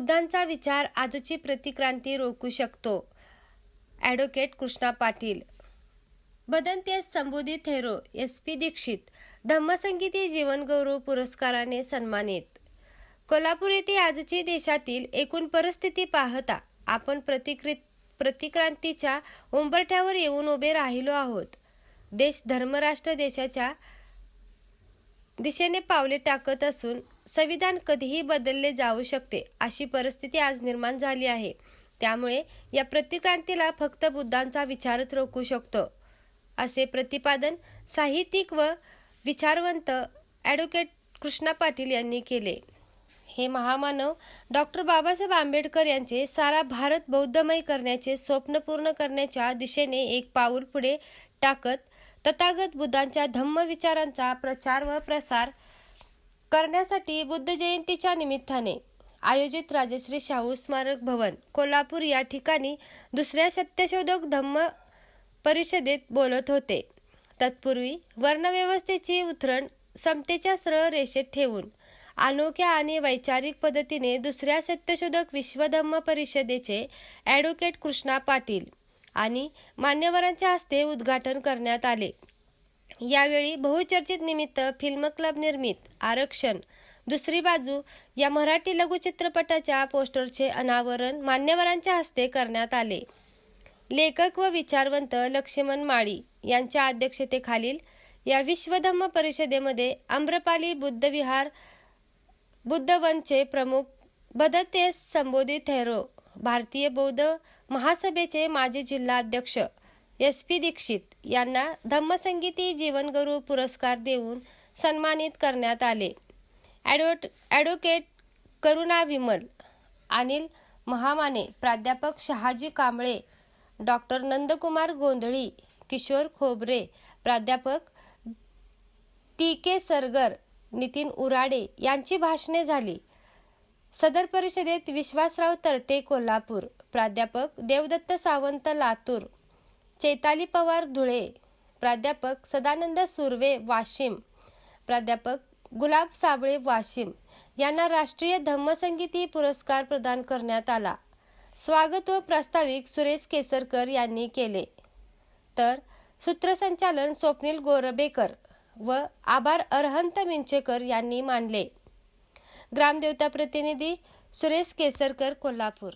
बुद्धांचा विचार आजची प्रतिक्रांती रोखू शकतो. ॲडव्होकेट कृष्णा पाटील. बदंतेस संबोधित हेरो एस. पी. दीक्षित धम्मसंगीती जीवनगौरव पुरस्काराने सन्मानित. कोल्हापूर येथे आजची देशातील एकूण परिस्थिती पाहता आपण प्रतिकृत प्रतिक्रांतीच्या उंबरठ्यावर येऊन उभे राहिलो आहोत. देश धर्मराष्ट्र देशाच्या दिशेने पावले टाकत असून संविधान कधीही बदलले जाऊ शकते अशी परिस्थिती आज निर्माण झाली आहे. त्यामुळे या प्रतिक्रांतीला फक्त बुद्धांचा विचारच रोखू शकतो. असे प्रतिपादन साहित्यिक व विचारवंत ॲडव्होकेट कृष्णा पाटील यांनी केले. हे महामानव डॉक्टर बाबासाहेब आंबेडकर यांचे सारा भारत बौद्धमय करण्याचे स्वप्न पूर्ण करण्याच्या दिशेने एक पाऊल पुढे टाकत तथागत बुद्धांच्या धम्म विचारांचा प्रचार व प्रसार करण्यासाठी बुद्ध जयंतीच्या निमित्ताने आयोजित राजश्री शाहू स्मारक भवन कोल्हापूर या ठिकाणी दुसऱ्या सत्यशोधक धम्म परिषदेत बोलत होते. तत्पूर्वी वर्णव्यवस्थेची उतरण समतेच्या सरळ रेषेत ठेवून अनोख्या आणि वैचारिक पद्धतीने दुसऱ्या सत्यशोधक विश्वधम्म परिषदेचे ॲडव्होकेट कृष्णा पाटील आणि मान्यवरांच्या हस्ते उद्घाटन करण्यात आले. यावेळी बहुचर्चित निमित्त फिल्म क्लब निर्मित आरक्षण. दुसरी बाजू या मराठी लघुचित्रपटाच्या पोस्टरचे अनावरण मान्यवरांच्या हस्ते करण्यात आले. लेखक व विचारवंत लक्ष्मण माळी यांच्या अध्यक्षतेखालील या विश्वधम्म परिषदेमध्ये आम्रपाली बुद्धविहार बुद्धवनचे प्रमुख बदतेस संबोधित थेरो भारतीय बौद्ध महासभेचे माजी जिल्हाध्यक्ष एस पी दीक्षित यांना धम्मसंगीती जीवनगुरू पुरस्कार देऊन सन्मानित करण्यात आले. ॲडवोट ॲडव्होकेट करुणा विमल अनिल महामाने प्राध्यापक शहाजी कांबळे डॉक्टर नंदकुमार गोंधळी किशोर खोबरे प्राध्यापक टी के सरगर नितीन उराडे यांची भाषणे झाली. सदर परिषदेत विश्वासराव तरटे कोल्हापूर. प्राध्यापक देवदत्त सावंत लातूर. चैताली पवार धुळे. प्राध्यापक सदानंद सुर्वे वाशिम. प्राध्यापक गुलाब साबळे वाशिम. यांना राष्ट्रीय धम्मसंगीती पुरस्कार प्रदान करण्यात आला. स्वागत व प्रास्ताविक सुरेश केसरकर यांनी केले. तर सूत्रसंचालन स्वप्नील गोरबेकर व आभार अरहंत मिंचेकर यांनी मानले. ग्रामदेवता प्रतिनिधी सुरेश केसरकर कोल्हापूर.